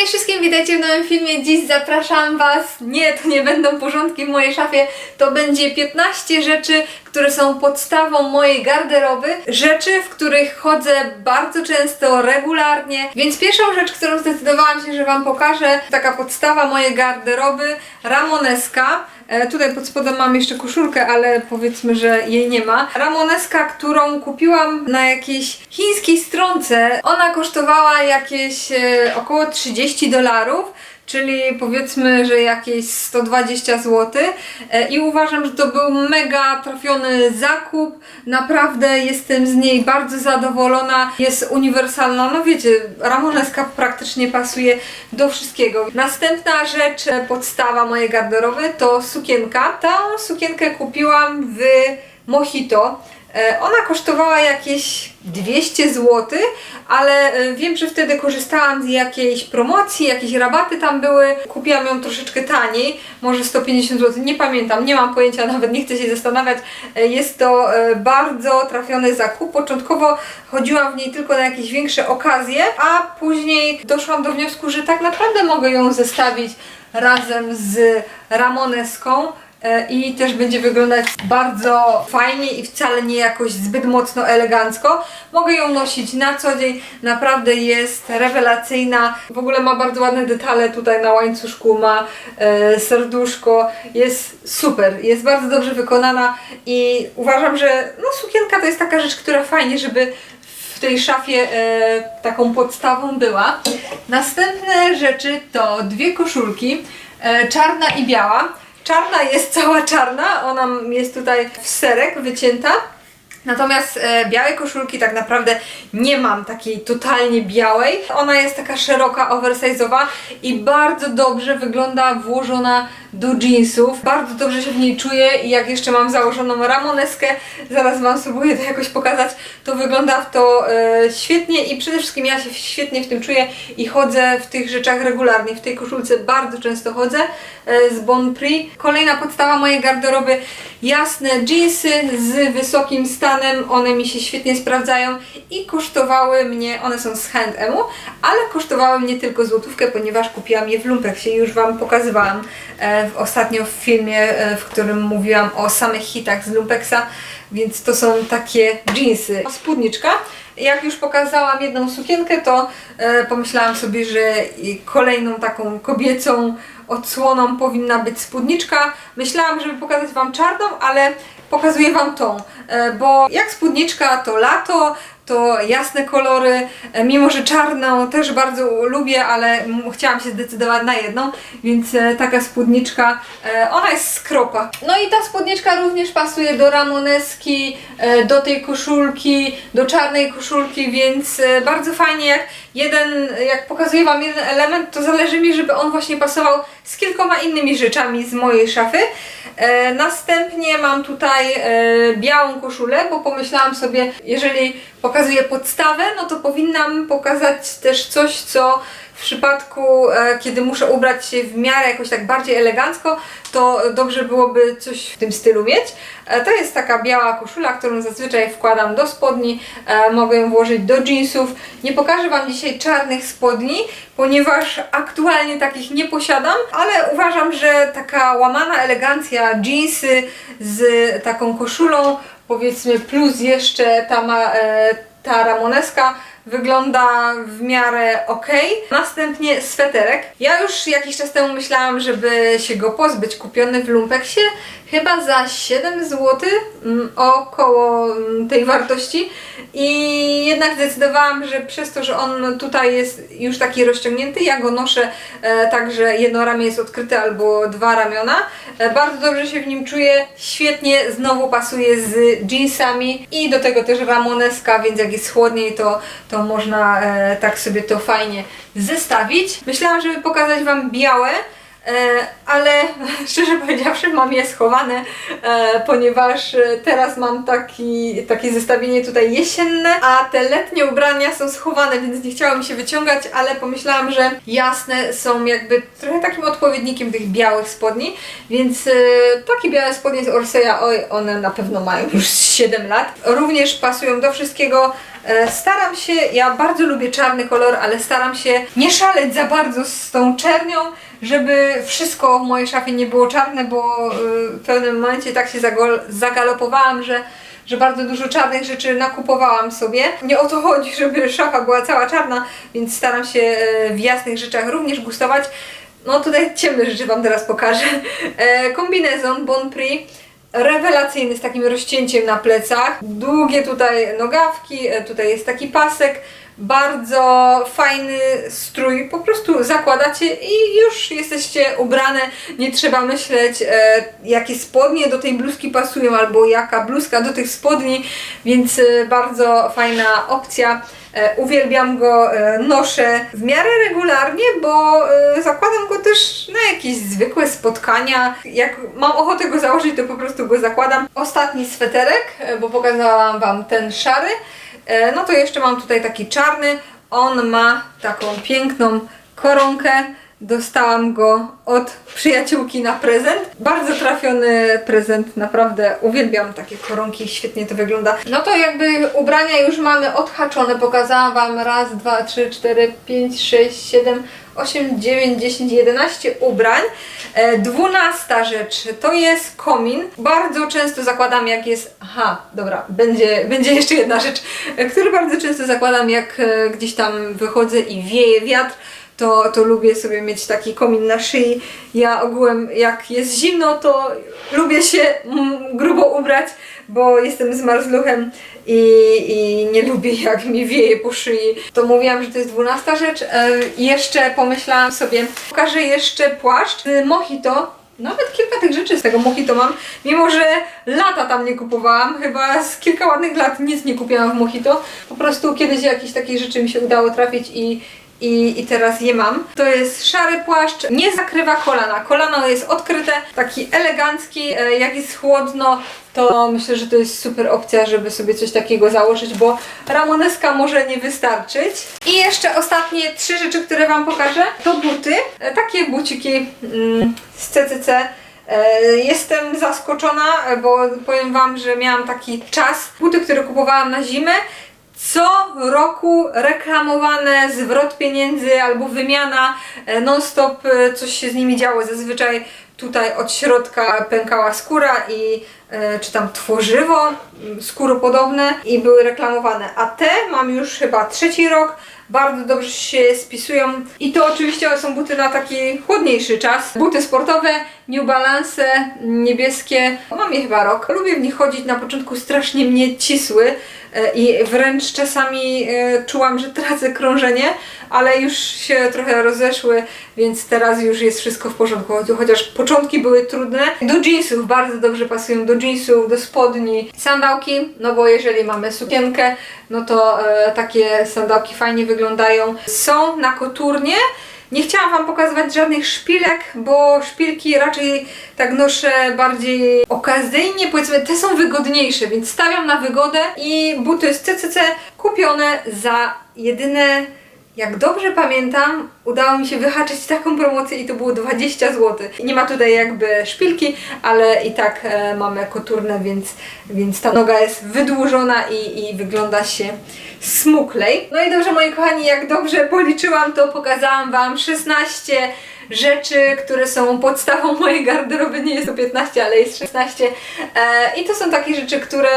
Cześć wszystkim, witajcie w nowym filmie. Dziś zapraszam Was. Nie, to nie będą porządki w mojej szafie. To będzie 15 rzeczy, które są podstawą mojej garderoby. Rzeczy, w których chodzę bardzo często, regularnie. Więc pierwszą rzecz, którą zdecydowałam się, że Wam pokażę, taka podstawa mojej garderoby, Ramoneska. E, Tutaj pod spodem mam jeszcze koszulkę, ale powiedzmy, że jej nie ma. Ramoneska, którą kupiłam na jakiejś chińskiej stronce. Ona kosztowała jakieś e, około 30 dolarów. Czyli powiedzmy, że jakieś 120 zł. E, I uważam, że to był mega trafiony zakup. Naprawdę jestem z niej bardzo zadowolona. Jest uniwersalna. No wiecie, Ramoneska praktycznie pasuje do wszystkiego. Następna rzecz, e, podstawa mojej garderoby to sukienka. Tą sukienkę kupiłam w Mojito. E, Ona kosztowała jakieś 200 zł, ale e, wiem, że wtedy korzystałam z jakiejś promocji, jakieś rabaty tam były. Kupiłam ją troszeczkę taniej, może 150 zł, nie pamiętam, nie mam pojęcia, nawet nie chcę się zastanawiać. E, Jest to bardzo trafiony zakup. Początkowo chodziłam w niej tylko na jakieś większe okazje, a później doszłam do wniosku, że tak naprawdę mogę ją zestawić razem z Ramoneską. E, i też będzie wyglądać bardzo fajnie i wcale nie jakoś zbyt mocno elegancko. Mogę ją nosić na co dzień, naprawdę jest rewelacyjna. W ogóle ma bardzo ładne detale tutaj na łańcuszku, ma e, serduszko, jest super, jest bardzo dobrze wykonana i uważam, że no, sukienka to jest taka rzecz, która fajnie, żeby w tej szafie e, taką podstawą była. Następne rzeczy to dwie koszulki, e, czarna i biała. Czarna jest cała czarna, ona jest tutaj w serek wycięta. Natomiast e, białej koszulki tak naprawdę nie mam takiej totalnie białej. Ona jest taka szeroka, oversize'owa i bardzo dobrze wygląda włożona do jeansów. Bardzo dobrze się w niej czuję i jak jeszcze mam założoną ramoneskę, zaraz Wam spróbuję to jakoś pokazać, to wygląda w to e, świetnie i przede wszystkim ja się świetnie w tym czuję i chodzę w tych rzeczach regularnie. W tej koszulce bardzo często chodzę e, z Bon Prix. Kolejna podstawa mojej garderoby, jasne jeansy z wysokim stanem, one mi się świetnie sprawdzają i kosztowały mnie, one są z H&M, ale kosztowały mnie tylko złotówkę, ponieważ kupiłam je w Lumpeksie i już Wam pokazywałam e, w, ostatnio w filmie, e, w którym mówiłam o samych hitach z Lumpeksa, więc to są takie jeansy. Spódniczka. Jak już pokazałam jedną sukienkę, to e, pomyślałam sobie, że kolejną taką kobiecą odsłoną powinna być spódniczka. Myślałam, żeby pokazać Wam czarną, ale pokazuję Wam tą, e, bo jak spódniczka to lato, to jasne kolory, e, mimo że czarną też bardzo lubię, ale chciałam się zdecydować na jedną, więc e, taka spódniczka, ona jest z kropa. No i ta spódniczka również pasuje do ramoneski, do tej koszulki, do czarnej koszulki, więc bardzo fajnie jak jeden, jak pokazuję Wam jeden element, to zależy mi, żeby on właśnie pasował z kilkoma innymi rzeczami z mojej szafy. E, następnie mam tutaj e, białą koszulę, bo pomyślałam sobie, jeżeli pokazuję podstawę, no to powinnam pokazać też coś, co w przypadku, e, kiedy muszę ubrać się w miarę jakoś tak bardziej elegancko, to dobrze byłoby coś w tym stylu mieć. E, to jest taka biała koszula, którą zazwyczaj wkładam do spodni, e, mogę ją włożyć do jeansów. Nie pokażę Wam dzisiaj czarnych spodni, ponieważ aktualnie takich nie posiadam, ale uważam, że taka łamana elegancja, jeansy z taką koszulą, powiedzmy plus jeszcze ta, ma, ta ramoneska wygląda w miarę ok. Następnie sweterek. Ja już jakiś czas temu myślałam, żeby się go pozbyć. Kupiony w Lumpeksie chyba za 7 zł, mm, około mm, tej wartości. I jednak zdecydowałam, że przez to, że on tutaj jest już taki rozciągnięty, ja go noszę e, tak, że jedno ramię jest odkryte albo dwa ramiona. E, bardzo dobrze się w nim czuję, świetnie znowu pasuje z jeansami i do tego też ramoneska, więc jak jest chłodniej, to, to można e, tak sobie to fajnie zestawić. Myślałam, żeby pokazać Wam białe, ale szczerze powiedziawszy mam je schowane, e, ponieważ e, teraz mam taki, takie zestawienie tutaj jesienne, a te letnie ubrania są schowane, więc nie chciało mi się wyciągać, ale pomyślałam, że jasne są jakby trochę takim odpowiednikiem tych białych spodni, więc e, takie białe spodnie z Orseya, oj, one na pewno mają już 7 lat. Również pasują do wszystkiego. E, Staram się, ja bardzo lubię czarny kolor, ale staram się nie szaleć za bardzo z tą czernią, żeby wszystko w mojej szafie nie było czarne, bo y, w pewnym momencie tak się zagalopowałam, że, że bardzo dużo czarnych rzeczy nakupowałam sobie. Nie o to chodzi, żeby szafa była cała czarna, więc staram się e, w jasnych rzeczach również gustować. No tutaj ciemne rzeczy Wam teraz pokażę. E, kombinezon Bon Prix. Rewelacyjny z takim rozcięciem na plecach. Długie tutaj nogawki, e, tutaj jest taki pasek. Bardzo fajny strój, po prostu zakładacie i już jesteście ubrane. Nie trzeba myśleć, e, jakie spodnie do tej bluzki pasują, albo jaka bluzka do tych spodni, więc e, bardzo fajna opcja. E, uwielbiam go, e, noszę w miarę regularnie, bo e, zakładam go też na jakieś zwykłe spotkania. Jak mam ochotę go założyć, to po prostu go zakładam. Ostatni sweterek, e, bo pokazałam Wam ten szary. E, No to jeszcze mam tutaj taki czarny. On ma taką piękną koronkę. Dostałam go od przyjaciółki na prezent. Bardzo trafiony prezent, naprawdę uwielbiam takie koronki, świetnie to wygląda. No to jakby ubrania już mamy odhaczone. Pokazałam Wam raz, dwa, trzy, cztery, pięć, sześć, siedem, osiem, dziewięć, dziesięć, jedenaście ubrań. E, Dwunasta rzecz to jest komin. Bardzo często zakładam jak jest... Aha, dobra, będzie, będzie jeszcze jedna rzecz, e, którą bardzo często zakładam jak e, gdzieś tam wychodzę i wieje wiatr to, to lubię sobie mieć taki komin na szyi. Ja ogółem, jak jest zimno, to lubię się mm, grubo ubrać, bo jestem zmarzluchem i, i nie lubię, jak mi wieje po szyi. To mówiłam, że to jest dwunasta rzecz. E, jeszcze pomyślałam sobie, pokażę jeszcze płaszcz z Mojito. Nawet kilka tych rzeczy z tego Mojito mam, mimo że lata tam nie kupowałam, chyba z kilka ładnych lat nic nie kupiłam w Mojito. Po prostu kiedyś jakieś takie rzeczy mi się udało trafić i, i, i teraz je mam. To jest szary płaszcz, nie zakrywa kolana. Kolano jest odkryte, taki elegancki, e, jak jest chłodno, to myślę, że to jest super opcja, żeby sobie coś takiego założyć, bo ramoneska może nie wystarczyć. I jeszcze ostatnie trzy rzeczy, które Wam pokażę, to buty. E, Takie buciki mm, z CCC. E, Jestem zaskoczona, bo powiem Wam, że miałam taki czas. Buty, które kupowałam na zimę, co roku reklamowane zwrot pieniędzy albo wymiana e, non-stop, e, coś się z nimi działo. Zazwyczaj tutaj od środka pękała skóra i e, czy tam tworzywo m, skóropodobne i były reklamowane. A te mam już chyba trzeci rok. Bardzo dobrze się spisują i to oczywiście są buty na taki chłodniejszy czas. Buty sportowe, New Balance, niebieskie. Mam je chyba rok. Lubię w nich chodzić. Na początku strasznie mnie cisły e, i wręcz czasami e, czułam, że tracę krążenie, ale już się trochę rozeszły, więc teraz już jest wszystko w porządku. Chociaż początki były trudne. Do jeansów bardzo dobrze pasują, do jeansów, do spodni. Sandałki, no bo jeżeli mamy sukienkę, no to e, takie sandałki fajnie wyglądają. Są na koturnie. Nie chciałam Wam pokazywać żadnych szpilek, bo szpilki raczej tak noszę bardziej okazyjnie, powiedzmy, te są wygodniejsze, więc stawiam na wygodę i buty z CCC kupione za jedyne, jak dobrze pamiętam, udało mi się wyhaczyć taką promocję i to było 20 zł. Nie ma tutaj jakby szpilki, ale i tak e, mamy koturne, więc, więc ta noga jest wydłużona i, i wygląda się smuklej. No i dobrze moi kochani, jak dobrze policzyłam, to pokazałam Wam 16 rzeczy, które są podstawą mojej garderoby. Nie jest to 15, ale jest 16. E, I to są takie rzeczy, które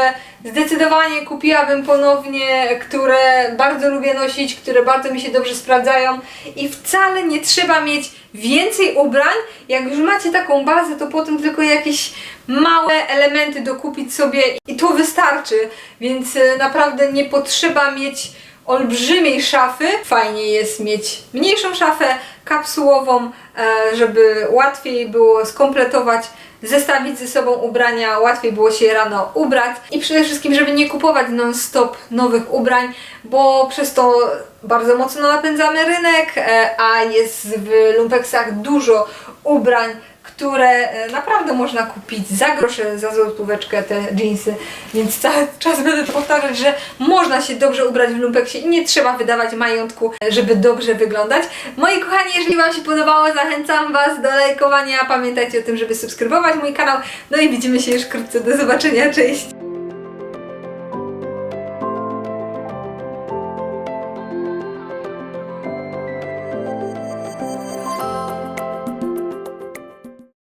zdecydowanie kupiłabym ponownie, które bardzo lubię nosić, które bardzo mi się dobrze sprawdzają i wcale nie trzeba mieć więcej ubrań. Jak już macie taką bazę, to potem tylko jakieś małe elementy dokupić sobie i to wystarczy. Więc e, naprawdę nie potrzeba mieć olbrzymiej szafy. Fajnie jest mieć mniejszą szafę kapsułową, e, żeby łatwiej było skompletować, zestawić ze sobą ubrania, łatwiej było się rano ubrać i przede wszystkim, żeby nie kupować non-stop nowych ubrań, bo przez to bardzo mocno napędzamy rynek, e, a jest w lumpeksach dużo ubrań, które e, naprawdę można kupić za grosze, za złotóweczkę te jeansy, więc cały czas będę powtarzać, że można się dobrze ubrać w lumpeksie i nie trzeba wydawać majątku, e, żeby dobrze wyglądać. Moi kochani, jeżeli Wam się podobało, zachęcam Was do lajkowania, pamiętajcie o tym, żeby subskrybować mój kanał, no i widzimy się już wkrótce, do zobaczenia, cześć!